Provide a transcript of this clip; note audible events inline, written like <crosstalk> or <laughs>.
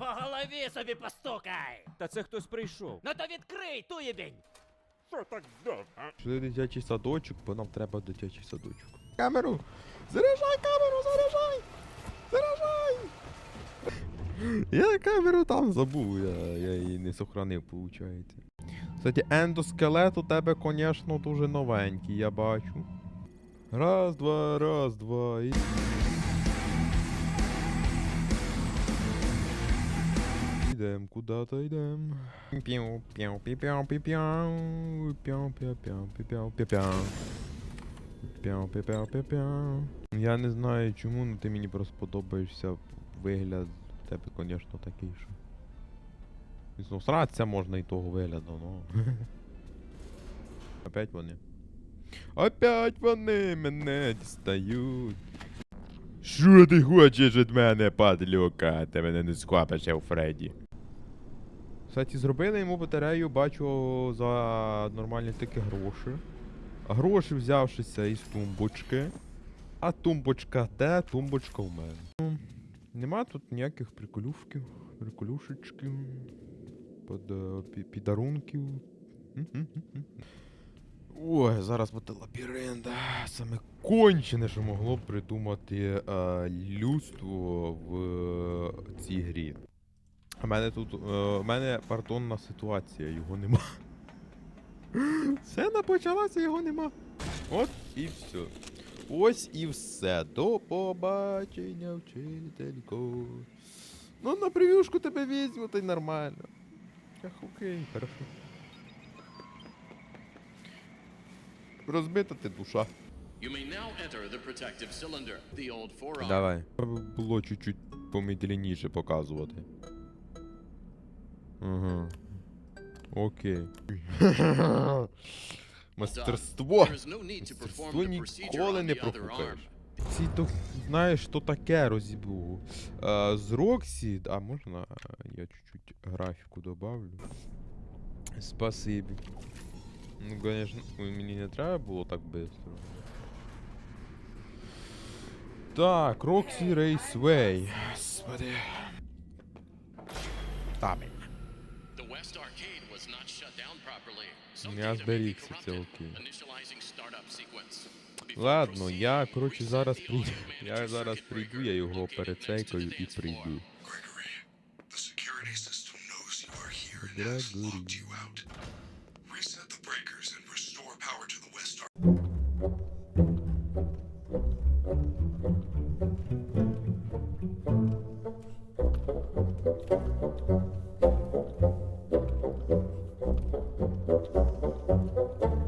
По голові собі постукай! Та це хтось прийшов. Ну то відкрий, туєбінь! Пішли в дитячий садочок, бо нам треба дитячий садочок. Камеру! Заряджай камеру, заряджай! Заряджай! Я камеру там забув, я, я її не сохранив, виходить. Кстати, ендоскелет у тебе, звісно, дуже новенький, я бачу. Раз, два, раз, два. І... Піу, пі піу. Я не знаю чому, але ти мені просто подобаєшся. Вигляд в тебе, звісно, такий, що. Ну, сратися можна і того вигляду, ну. <laughs> Опять вони. Опять вони мене дістають. Що ти хочеш від мене, падлюка? Ти мене не схопиш, я у Фредді. Кстати, зробили йому батарею, бачу, за нормальні такі гроші. Гроші взявшися із тумбочки. А тумбочка те, тумбочка в мене. Ну, Нема тут ніяких приколюшків, приколюшечків, е, підарунків. Ой, зараз буде лабіринт. Саме кончене, що могло б придумати е, людство в е, цій грі. У мене тут. Е, у мене пардонна ситуація, його нема. Сцена почалася, його нема. От і все. Ось і все. До побачення, вчителько. Ну, на прев'юшку тебе візьму, та й нормально. Ах, окей, хорошо. Розбита ти душа. Давай. Було чуть-чуть помедленніше показувати. Ага. Окей. <laughs> Мастерство! Мастерство ніколи не other Ці то знаєш, що таке розібу. А, з Роксі. А можна я чуть-чуть графіку добавлю? Спасибі. Ну, конечно, ой, мені не треба було так быстро. Так, Роксі Рейсвей. Господи. Там. The West Arcade was not shut down properly. Зберігся, це окей. Ладно, я, коротше, зараз прийду. Я зараз прийду, я його перецейкаю і прийду. Reset the breakers and restore power to the West Arm. thank you